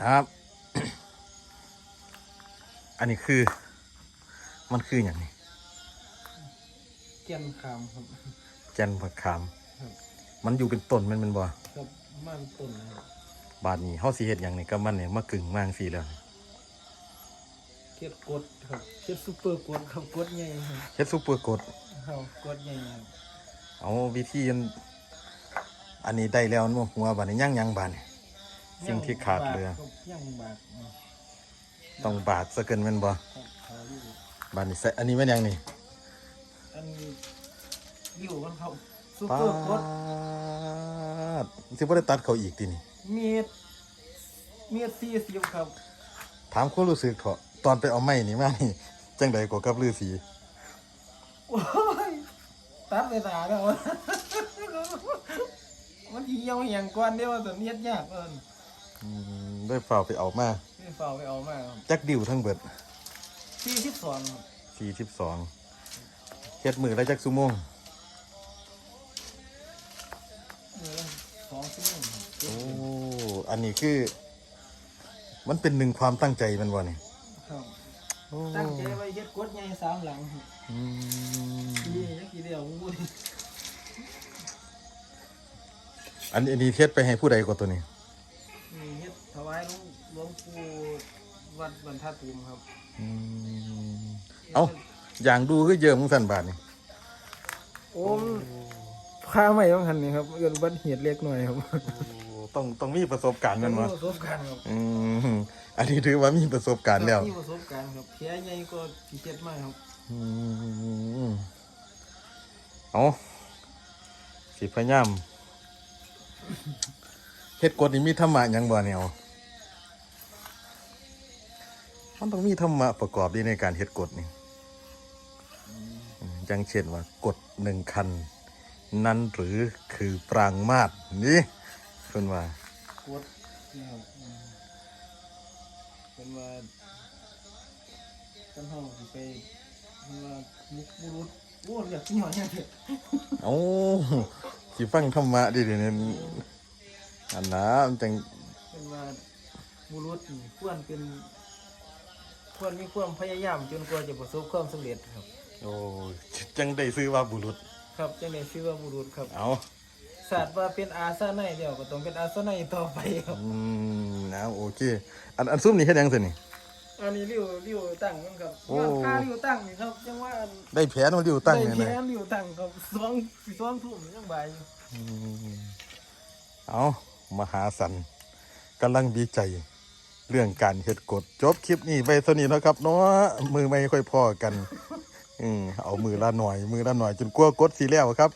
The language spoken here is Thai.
ครับ อันนี้คือ มันคืออย่างนี้เกียนคามครับแกนผักขาม ครับมันอยู่เป็นต้นมันเป็นบ่กับม่านต้นนะครับบาดนี้เฮาสิเฮ็ดหยังนี่กับมันเนี่ยมากึ่งมางสีแล้วเกียดกดครับเกียดซุปเปอร์กดครับกดใหญ่ครับเฮ็ดซุปเปอร์กดครับกดใหญ่ครับเอาวิธีอันอันนี้ได้แล้วมันบ่หัวบาดนี้ย่างยังบาดนี้ สิ่งที่ขาดเหลือบาทครับย่างบาทอืมต้องบาดซะเกินแม่นบ่ครับเขาอยู่บาดนี้ใส่อันนี้แม่นหยังนี่อันอยู่กันครับซุปปาเปอร์กดดสิบ่ได้ตัดเขาอีกตินี่เมียดเมียดสี่สิบครับ ถามความรู้สึกเถอะตอนไปเอาไม้นี่มานี่จังใดกว่ากับฤาษีโอ้ยตัดไปตาแล้วมันทีเหี่ยวอย่างก่อนเดียวแต่เมียดยากเอิน อืมได้ฝ่าวไปเอามานี่เฝ้าไปเอามาครับจักดิวทั้งเบิดสี่สิบสองครับ42เฮ็ดมือได้จักชั่วโมงเดือนละสองชั่วโมงครับโอ้อันนี้คือ มันเป็นหนึ่งความตั้งใจมันวะนี่ครับโอ้ตั้งใจไว้เฮ็ดกดใหญ่สามหลังครับอืมนี่ยักกี่เดียววุ้ยอันอันนี้เทศไปให้ผู้ใดกว่าตัวนี้นี่ หลวงปู่วัดบรรทัดตูมครับอืมเอาอย่างดูก็เยอะมึงสันบาทนี่โอ้มพาใหม่ต้องหันนี่ครับเกิดอุบัติเหตุเล็กหน่อยครับต้องต้องมีประสบการณ์แมันวะประสบการณ์ครับอืมอันนี้ถือว่ามีประสบการณ์แล้วมีประสบการณ์ครับแผลใหญ่ก็ผีเจ็ดมากครับอืมเอาสิพยายามเฮ็ดกฎนี่มีธรรมะหยังบ่เนี่ยเอา มันต้องมีธรรมะประกอบดีในการเฮ็ดกฎนี่อย่างเช่นว่ากฎหนึ่งคัน นั้นหรือคือปรางมาสนี่เพิ่นว่ากดนี่ครับอืมเป็นว่ากันห้องสิไปเป็นว่ามุกบุรุษโอ้อยากกินหอยเนี่ยเถอะเอ้าสิฟังธรรมะดิเดี๋ยวนี้อันนะมันจังเป็นว่าบุรุษนี่ควรเป็น ควรมีความพยายามจนกว่าจะประสบความสำเร็จครับ โอ้จังได้ซื้อว่าบุรุษ ครับจังได้ชื่อว่าบุรุษครับเอาศาสตร์ว่าเป็นอาซาไนเดียวก็ต้องเป็นอาซาไนต่อไปครับ อืมนะโอเค อันอันซุ่มนี่เฮ็ดหยังสินี่ อันนี้ริ้วริ้วตั้งมันครับโอ้ยอดค่าริ้วตั้งนี่ครับจังว่าอันได้แผนมาอยู่ตั้งได้เนี่ยแค่นะริ้วตั้งครับสองสองทุ่มยังบ่ายอยู่อืมเอามหาสันกำลังดีใจ เรื่องการเฮ็ดกฎจบคลิปนี้ไปสนิทนะครับเนาะมือไม่ค่อยพอกัน อืมเอามือละหน่อย มือละหน่อยจนกลัวกดสีแล้วครับ